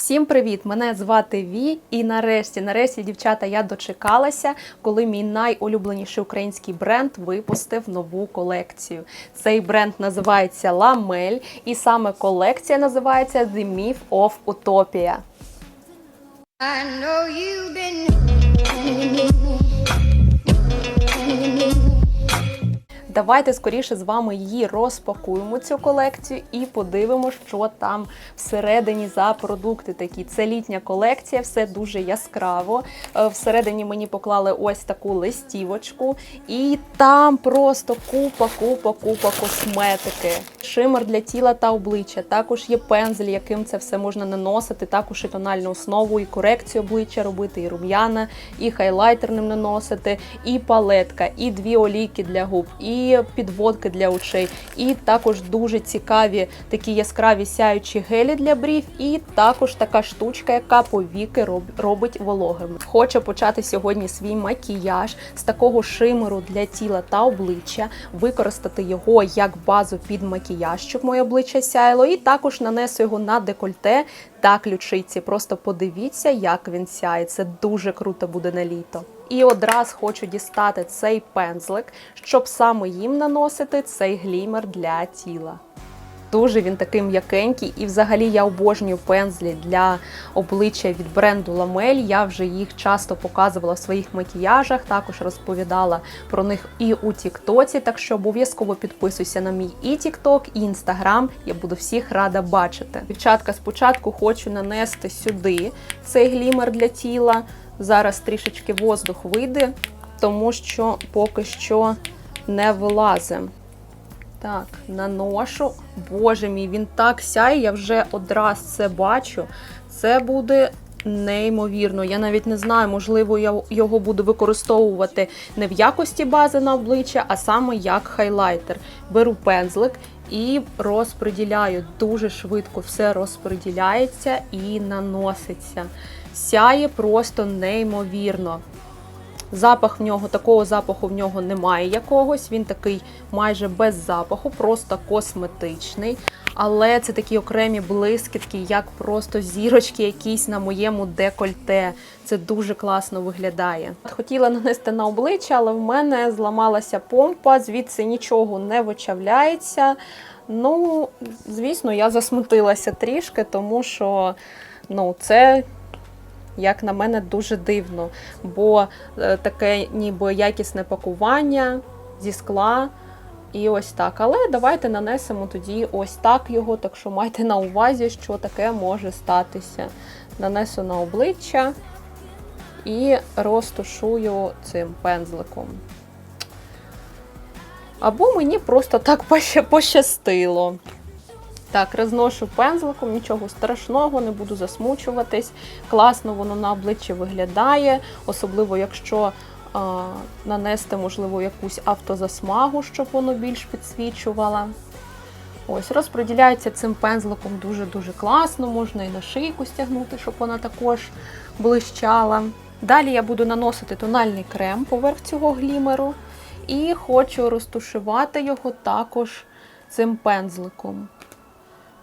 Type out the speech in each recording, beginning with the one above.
Всім привіт! Мене звати Ві, і нарешті, нарешті, дівчата, я дочекалася, коли мій найулюбленіший український бренд випустив нову колекцію. Цей бренд називається Ламель, і саме колекція називається The Myth of Utopia. I know you've been. Давайте скоріше з вами її розпакуємо цю колекцію і подивимося, що там всередині за продукти такі. Це літня колекція, все дуже яскраво. Е, Всередині мені поклали ось таку листівочку, і там просто купа, купа, купа косметики. Шимер для тіла та обличчя. Також є пензель, яким це все можна наносити. Також і тональну основу, і корекцію обличчя робити, і рум'яна, і хайлайтер ним наносити, і палетка, і дві олійки для губ, і підводки для очей, і також дуже цікаві такі яскраві сяючі гелі для брів, і також така штучка, яка повіки роб- робить вологими. Хочу почати сьогодні свій макіяж з такого шимеру для тіла та обличчя, використати його як базу під макіяж, щоб моє обличчя сяяло, і також нанесу його на декольте та ключиці. Просто подивіться, як він сяє. Це дуже круто буде на літо. І одразу хочу дістати цей пензлик, щоб саме їм наносити цей глімер для тіла. Дуже він такий м'якенький, і взагалі я обожнюю пензлі для обличчя від бренду Ламель. Я вже їх часто показувала в своїх макіяжах, також розповідала про них і у Тіктоці. Так що обов'язково підписуйся на мій і Тікток, і Інстаграм. Я буду всіх рада бачити. Дівчатка, спочатку хочу нанести сюди цей глімер для тіла. Зараз трішечки воздух вийде, тому що поки що не вилазить. Так, наношу. Боже мій, він так сяє, я вже одразу це бачу. Це буде неймовірно. Я навіть не знаю, можливо, я його буду використовувати не в якості бази на обличчя, а саме як хайлайтер. Беру пензлик і розподіляю. Дуже швидко все розподіляється і наноситься. Сяє просто неймовірно. Запах в нього, такого запаху в нього немає якогось. Він такий майже без запаху, просто косметичний. Але це такі окремі блискітки, як просто зірочки якісь на моєму декольте. Це дуже класно виглядає. Хотіла нанести на обличчя, але в мене зламалася помпа, звідси нічого не вичавляється. Ну, звісно, я засмутилася трішки, тому що ну, це як на мене, дуже дивно, бо е, таке ніби якісне пакування зі скла. І ось так. Але давайте нанесемо тоді ось так його, так що майте на увазі, що таке може статися. Нанесу на обличчя і розтушую цим пензликом. Або мені просто так пощастило. Так, розношу пензликом, нічого страшного, не буду засмучуватись. Класно воно на обличчі виглядає, особливо якщо а, нанести, можливо, якусь автозасмагу, щоб воно більш підсвічувало. Ось, розподіляється цим пензликом дуже-дуже класно, можна і на шийку стягнути, щоб вона також блищала. Далі я буду наносити тональний крем поверх цього глімеру і хочу розтушувати його також цим пензликом.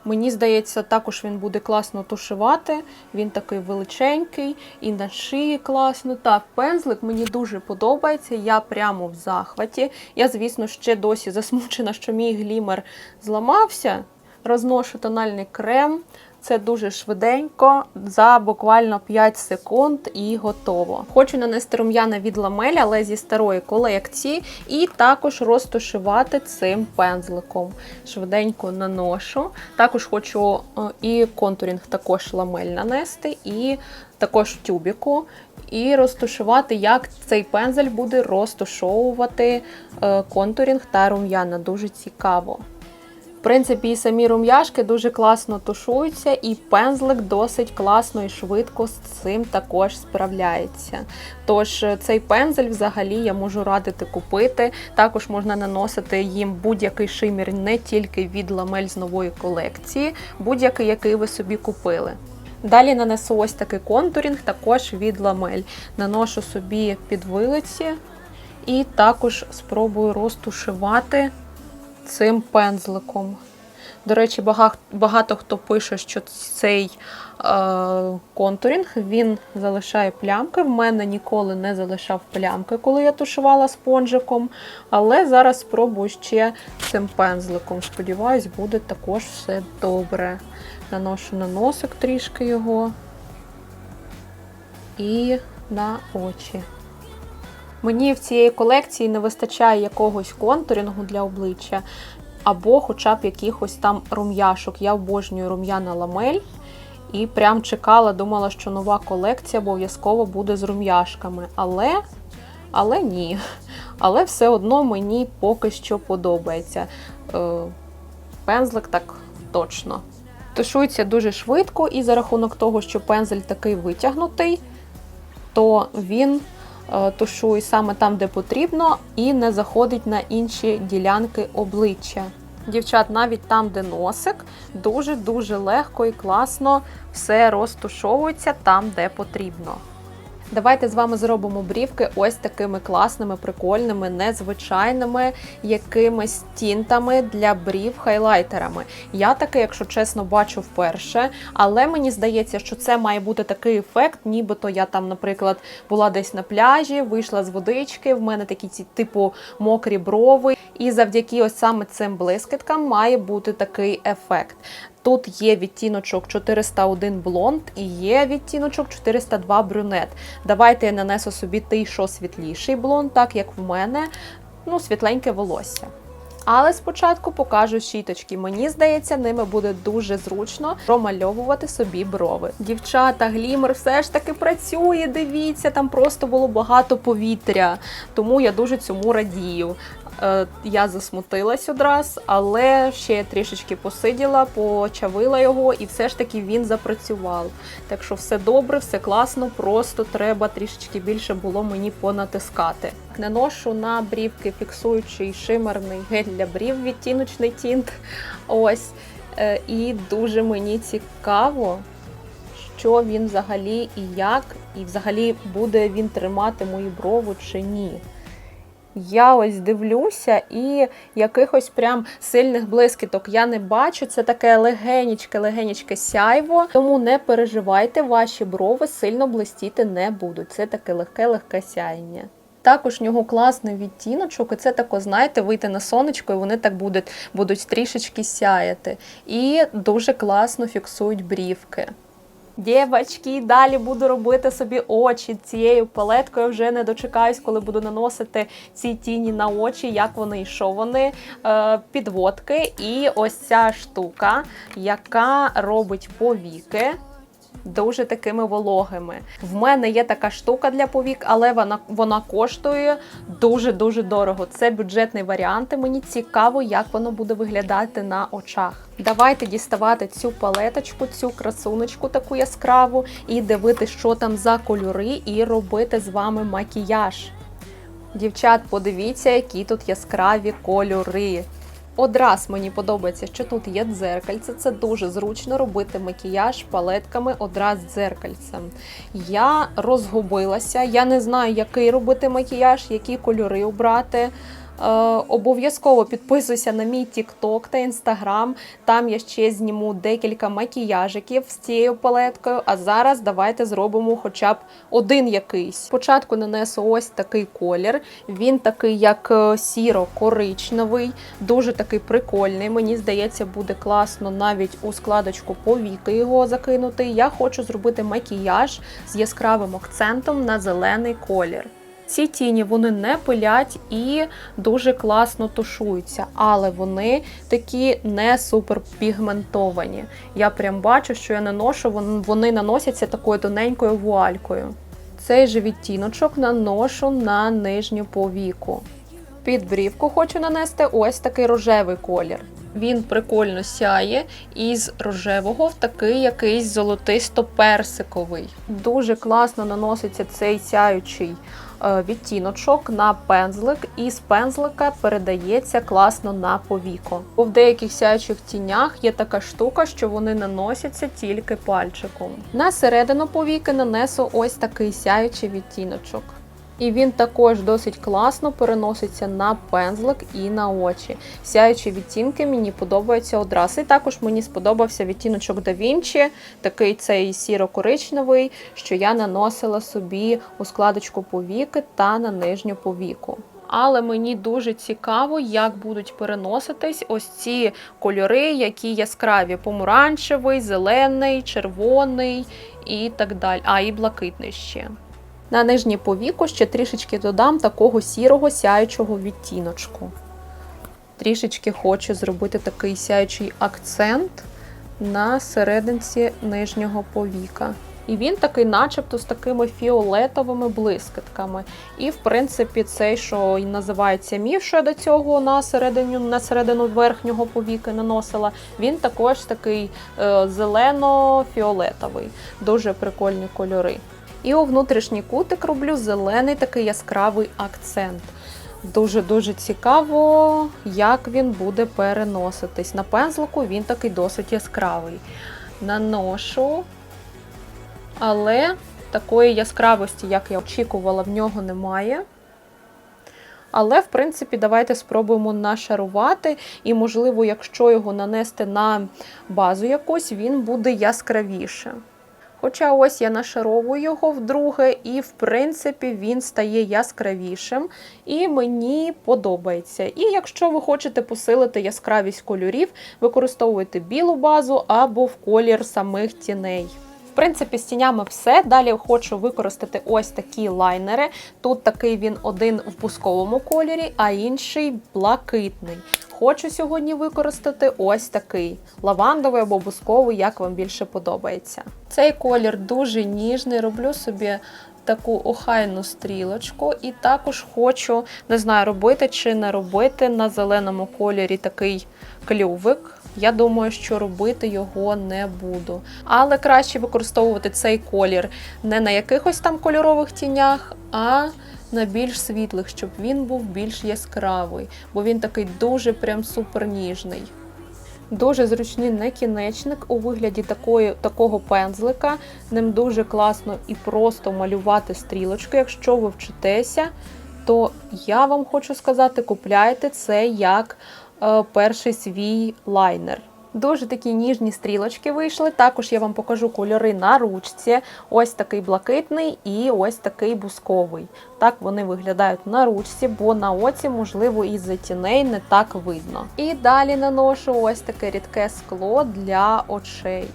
Мені здається, також він буде класно тушувати. Він такий величенький, і на шиї класно. Так, пензлик мені дуже подобається. Я прямо в захваті. Я, звісно, ще досі засмучена, що мій глімер зламався. Розношу тональний крем. Це дуже швиденько, за буквально 5 секунд і готово. Хочу нанести рум'яна від ламель, але зі старої колекції, і також розтушувати цим пензликом. Швиденько наношу. Також хочу е, і контурінг також ламель нанести, і також тюбіку. І розтушувати, як цей пензель буде розтушовувати е, контурінг та рум'яна. Дуже цікаво. Принципі, і самі рум'яшки дуже класно тушуються, і пензлик досить класно і швидко з цим також справляється. Тож е, цей пензель взагалі я можу радити купити. Також можна наносити їм будь-який шимір не тільки від ламель з нової колекції, будь-який, який ви собі купили. Далі нанесу ось такий контурінг, також від ламель. Наношу собі під вилиці і також спробую розтушувати цим пензликом. До речі, багато, багато хто пише, що цей е, контурінг він залишає плямки. В мене ніколи не залишав плямки, коли я тушувала спонжиком. Але зараз спробую ще цим пензликом. Сподіваюсь, буде також все добре. Наношу на носик трішки його і на очі. Мені в цієї колекції не вистачає якогось контурінгу для обличчя, або хоча б якихось там рум'яшок. Я обожнюю рум'яна ламель. І прям чекала, думала, що нова колекція обов'язково буде з рум'яшками. Але, але ні. Але все одно мені поки що подобається. Е, пензлик так точно. Тушується дуже швидко, і за рахунок того, що пензель такий витягнутий, то він е, тушує саме там, де потрібно, і не заходить на інші ділянки обличчя. Дівчат, навіть там, де носик, дуже-дуже легко і класно все розтушовується там, де потрібно. Давайте з вами зробимо брівки ось такими класними, прикольними, незвичайними якимись тінтами для брів хайлайтерами. Я таке, якщо чесно, бачу вперше, але мені здається, що це має бути такий ефект, нібито я там, наприклад, була десь на пляжі, вийшла з водички, в мене такі ці типу мокрі брови. І завдяки ось саме цим блискіткам має бути такий ефект. Тут є відтіночок 401 блонд і є відтіночок 402 брюнет. Давайте я нанесу собі той, що світліший блонд, так як в мене ну, світленьке волосся. Але спочатку покажу щіточки. Мені здається, ними буде дуже зручно промальовувати собі брови. Дівчата, глімер все ж таки працює. Дивіться, там просто було багато повітря, тому я дуже цьому радію. Е, Я засмутилась одразу, але ще трішечки посиділа, почавила його, і все ж таки він запрацював. Так що все добре, все класно, просто треба трішечки більше було мені понатискати. Наношу на брівки фіксуючий шимерний гель для брів, відтіночний тінт. Ось. Е, І дуже мені цікаво, що він взагалі і як, і взагалі буде він тримати мою брову чи ні. Я ось дивлюся, і якихось прям сильних блискіток я не бачу. Це таке легенічке, легенічке сяйво. Тому не переживайте, ваші брови сильно блистіти не будуть. Це таке легке-легке сяєння. Також в нього класний відтіночок, і це тако, знаєте, вийти на сонечко, і вони так будуть, будуть трішечки сяяти. І дуже класно фіксують брівки. Дівчатки, далі буду робити собі очі цією палеткою. Вже не дочекаюсь, коли буду наносити ці тіні на очі, як вони і що вони. Е, підводки. І ось ця штука, яка робить повіки. Дуже такими вологими. В мене є така штука для повік, але вона вона коштує дуже-дуже дорого. Це бюджетний варіант. і Мені цікаво, як воно буде виглядати на очах. Давайте діставати цю палеточку, цю красуночку таку яскраву, і дивитися, що там за кольори, і робити з вами макіяж. Дівчат, подивіться, які тут яскраві кольори. Одраз мені подобається, що тут є дзеркальце. Це дуже зручно робити макіяж палетками одраз дзеркальцем. Я розгубилася, я не знаю, який робити макіяж, які кольори обрати. Е, обов'язково підписуйся на мій TikTok та Instagram. Там я ще зніму декілька макіяжиків з цією палеткою. А зараз давайте зробимо хоча б один якийсь. Спочатку нанесу ось такий колір. Він такий, як е, сіро-коричневий, дуже такий прикольний. Мені здається, буде класно навіть у складочку повіки його закинути. Я хочу зробити макіяж з яскравим акцентом на зелений колір. Ці тіні вони не пилять і дуже класно тушуються, але вони такі не супер пігментовані. Я прям бачу, що я наношу, вони наносяться такою тоненькою вуалькою. Цей же відтіночок наношу на нижню повіку. Під брівку хочу нанести ось такий рожевий колір. Він прикольно сяє із рожевого в такий якийсь золотисто-персиковий. Дуже класно наноситься цей сяючий відтіночок на пензлик, і з пензлика передається класно на повіко. Бо в деяких сяючих тінях є така штука, що вони наносяться тільки пальчиком. На середину повіки нанесу ось такий сяючий відтіночок. І він також досить класно переноситься на пензлик і на очі. Сяючі відтінки мені подобаються одразу. І також мені сподобався відтіночок Da Vinci, такий цей сіро-коричневий, що я наносила собі у складочку повіки та на нижню повіку. Але мені дуже цікаво, як будуть переноситись ось ці кольори, які яскраві: помаранчевий, зелений, червоний і так далі. А, і блакитний ще. На нижнє повіку ще трішечки додам такого сірого сяючого відтіночку. Трішечки хочу зробити такий сяючий акцент на серединці нижнього повіка. І він такий, начебто, з такими фіолетовими блискітками. І, в принципі, цей, що й називається міф, що я до цього на середину, на середину верхнього повіки наносила, він також такий е, зелено-фіолетовий. Дуже прикольні кольори. І у внутрішній кутик роблю зелений такий яскравий акцент. Дуже-дуже цікаво, як він буде переноситись. На пензлику він такий досить яскравий. Наношу, але такої яскравості, як я очікувала, в нього немає. Але, в принципі, давайте спробуємо нашарувати. І, можливо, якщо його нанести на базу якусь, він буде яскравіше. Хоча ось я нашаровую його вдруге, і в принципі він стає яскравішим, і мені подобається. І якщо ви хочете посилити яскравість кольорів, використовуйте білу базу або в колір самих тіней. В принципі, з тінями все. Далі хочу використати ось такі лайнери. Тут такий він один в бусковому кольорі, а інший блакитний. Хочу сьогодні використати ось такий лавандовий або бусковий, як вам більше подобається. Цей колір дуже ніжний, роблю собі таку охайну стрілочку, і також хочу, не знаю, робити чи не робити на зеленому кольорі такий клювик. Я думаю, що робити його не буду. Але краще використовувати цей колір не на якихось там кольорових тінях, а на більш світлих, щоб він був більш яскравий, бо він такий дуже прям супер ніжний. Дуже зручний накінечник у вигляді такої, такого пензлика. Ним дуже класно і просто малювати стрілочки. Якщо ви вчитеся, то я вам хочу сказати, купляйте це як е, перший свій лайнер. Дуже такі ніжні стрілочки вийшли. Також я вам покажу кольори на ручці. Ось такий блакитний і ось такий бусковий. Так вони виглядають на ручці, бо на оці, можливо, із-за тіней не так видно. І далі наношу ось таке рідке скло для очей.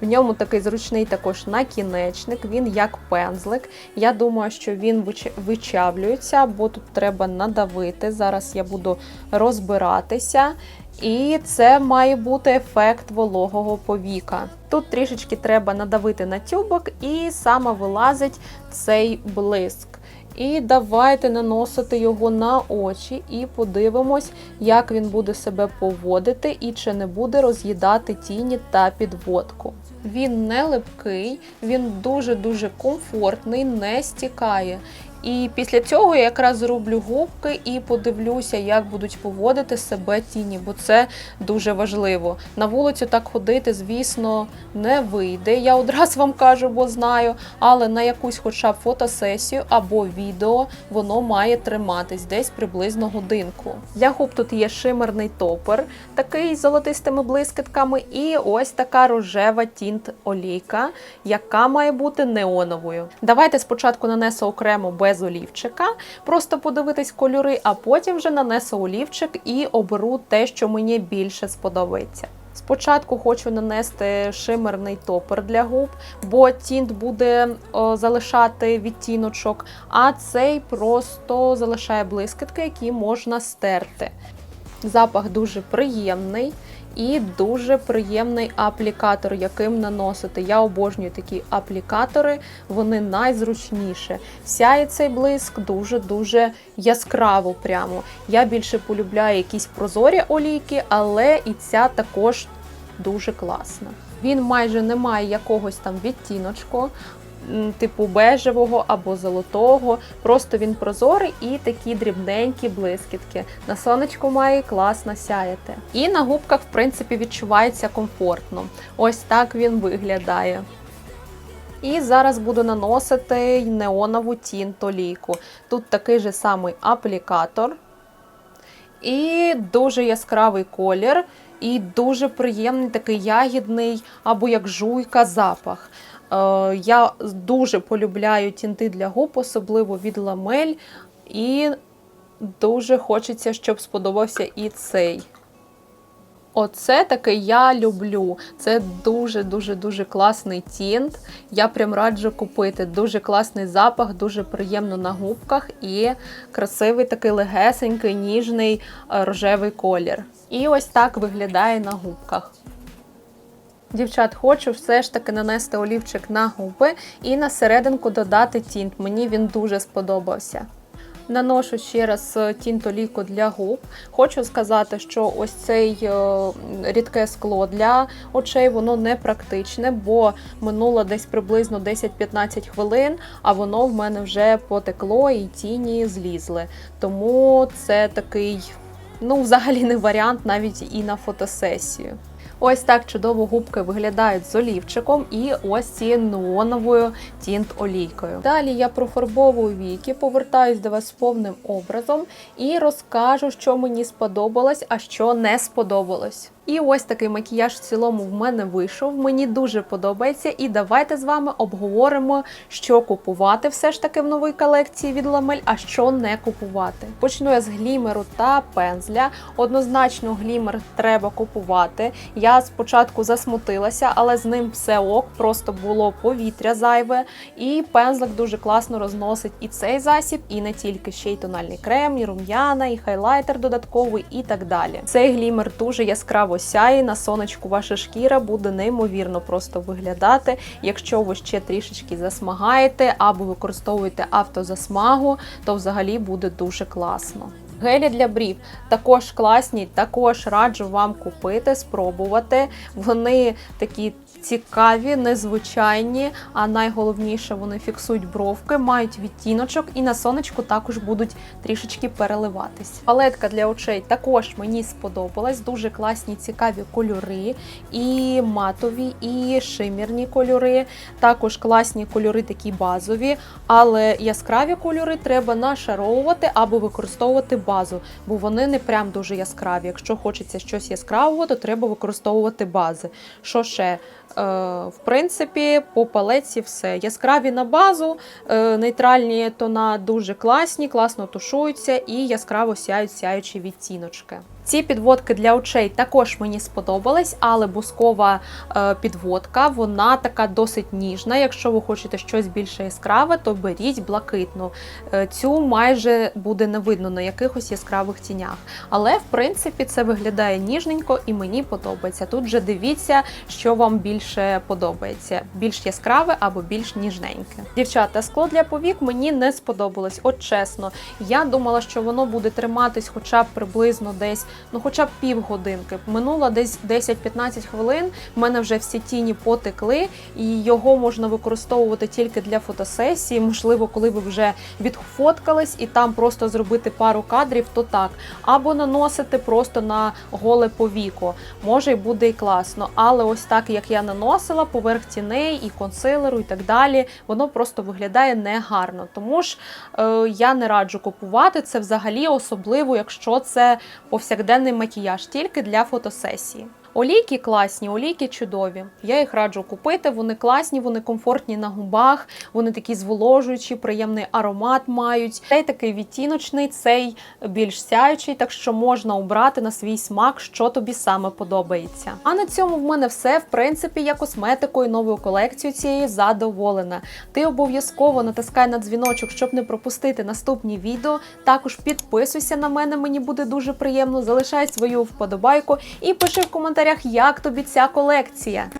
В ньому такий зручний також накінечник, він як пензлик. Я думаю, що він вичавлюється, бо тут треба надавити. Зараз я буду розбиратися. І це має бути ефект вологого повіка. Тут трішечки треба надавити на тюбок, і саме вилазить цей блиск. І давайте наносити його на очі і подивимось, як він буде себе поводити і чи не буде роз'їдати тіні та підводку. Він не липкий, він дуже-дуже комфортний, не стікає. І після цього я якраз зроблю губки і подивлюся, як будуть поводити себе тіні, бо це дуже важливо. На вулицю так ходити, звісно, не вийде. Я одразу вам кажу, бо знаю, але на якусь хоча б фотосесію або відео воно має триматись десь приблизно годинку. Для губ тут є шимерний топер, такий з золотистими блискітками, і ось така рожева тінт олійка, яка має бути неоновою. Давайте спочатку нанесу окремо без олівчика, просто подивитись кольори, а потім вже нанесу олівчик і оберу те, що мені більше сподобається. Спочатку хочу нанести шимерний топер для губ, бо тінт буде о, залишати відтіночок, а цей просто залишає блискітки, які можна стерти. Запах дуже приємний і дуже приємний аплікатор, яким наносити. Я обожнюю такі аплікатори, вони найзручніші. Сяє цей блиск дуже-дуже яскраво прямо. Я більше полюбляю якісь прозорі олійки, але і ця також дуже класна. Він майже не має якогось там відтіночку. Типу бежевого або золотого, просто він прозорий і такі дрібненькі блискітки. На сонечку має класно сяяти. І на губках, в принципі, відчувається комфортно. Ось так він виглядає. І зараз буду наносити неонову тінт олійку. Тут такий же самий аплікатор. І дуже яскравий колір, і дуже приємний такий ягідний або як жуйка запах. Е, я дуже полюбляю тінти для губ, особливо від ламель. І дуже хочеться, щоб сподобався і цей. Оце таке я люблю. Це дуже-дуже дуже класний тінт. Я прям раджу купити. Дуже класний запах, дуже приємно на губках і красивий такий легесенький, ніжний е, рожевий колір. І ось так виглядає на губках. Дівчат, хочу все ж таки нанести олівчик на губи і на серединку додати тінт. Мені він дуже сподобався. Наношу ще раз е, тінт олійку для губ. Хочу сказати, що ось цей е, рідке скло для очей воно не практичне, бо минуло десь приблизно 10-15 хвилин, а воно в мене вже потекло і тіні злізли. Тому це такий, ну, взагалі не варіант навіть і на фотосесію. Ось так чудово губки виглядають з олівчиком і ось цією неоновою тінт олійкою. Далі я профарбовую віки, повертаюсь до вас повним образом і розкажу, що мені сподобалось, а що не сподобалось. І ось такий макіяж в цілому в мене вийшов. Мені дуже подобається. І давайте з вами обговоримо, що купувати все ж таки в новій колекції від Ламель, а що не купувати. Почну я з глімеру та пензля. Однозначно, глімер треба купувати. Я спочатку засмутилася, але з ним все ок, просто було повітря зайве. І пензлик дуже класно розносить і цей засіб, і не тільки ще й тональний крем, і рум'яна, і хайлайтер додатковий, і так далі. Цей глімер дуже яскраво сяє, на сонечку ваша шкіра буде неймовірно просто виглядати. Якщо ви ще трішечки засмагаєте або використовуєте автозасмагу, то взагалі буде дуже класно. Гелі для брів також класні, також раджу вам купити, спробувати. Вони такі цікаві, незвичайні, а найголовніше вони фіксують бровки, мають відтіночок і на сонечку також будуть трішечки переливатись. Палетка для очей також мені сподобалась. Дуже класні, цікаві кольори, і матові, і шимірні кольори. Також класні кольори, такі базові, але яскраві кольори треба нашаровувати або використовувати базу, бо вони не прям дуже яскраві. Якщо хочеться щось яскравого, то треба використовувати бази. Що ще? Е, в принципі, по палеці все. Яскраві на базу, е, нейтральні тона дуже класні, класно тушуються і яскраво сяють сяючі відтіночки. Ці підводки для очей також мені сподобались, але бускова е, підводка, вона така досить ніжна. Якщо ви хочете щось більше яскраве, то беріть блакитну. Е, цю майже буде не видно на якихось яскравих тінях. Але в принципі це виглядає ніжненько і мені подобається. Тут же дивіться, що вам більше подобається: більш яскраве або більш ніжненьке. Дівчата, скло для повік мені не сподобалось. От чесно, я думала, що воно буде триматись хоча б приблизно десь ну хоча б півгодинки. Минуло десь 10-15 хвилин. в мене вже всі тіні потекли, і його можна використовувати тільки для фотосесії. Можливо, коли ви вже відфоткались і там просто зробити пару кадрів, то так. Або наносити просто на голе повіко. Може й буде і класно. Але ось так, як я наносила, поверх тіней і консилеру, і так далі, воно просто виглядає негарно. Тому ж е, я не раджу купувати це взагалі, особливо, якщо це повсякденний макіяж, тільки для фотосесії. Олійки класні, олійки чудові. Я їх раджу купити. Вони класні, вони комфортні на губах, вони такі зволожуючі, приємний аромат мають. Цей такий відтіночний, цей більш сяючий, так що можна обрати на свій смак, що тобі саме подобається. А на цьому в мене все. В принципі, я косметикою новою колекцією цієї задоволена. Ти обов'язково натискай на дзвіночок, щоб не пропустити наступні відео. Також підписуйся на мене, мені буде дуже приємно. Залишай свою вподобайку і пиши в коментарях, як тобі ця колекція.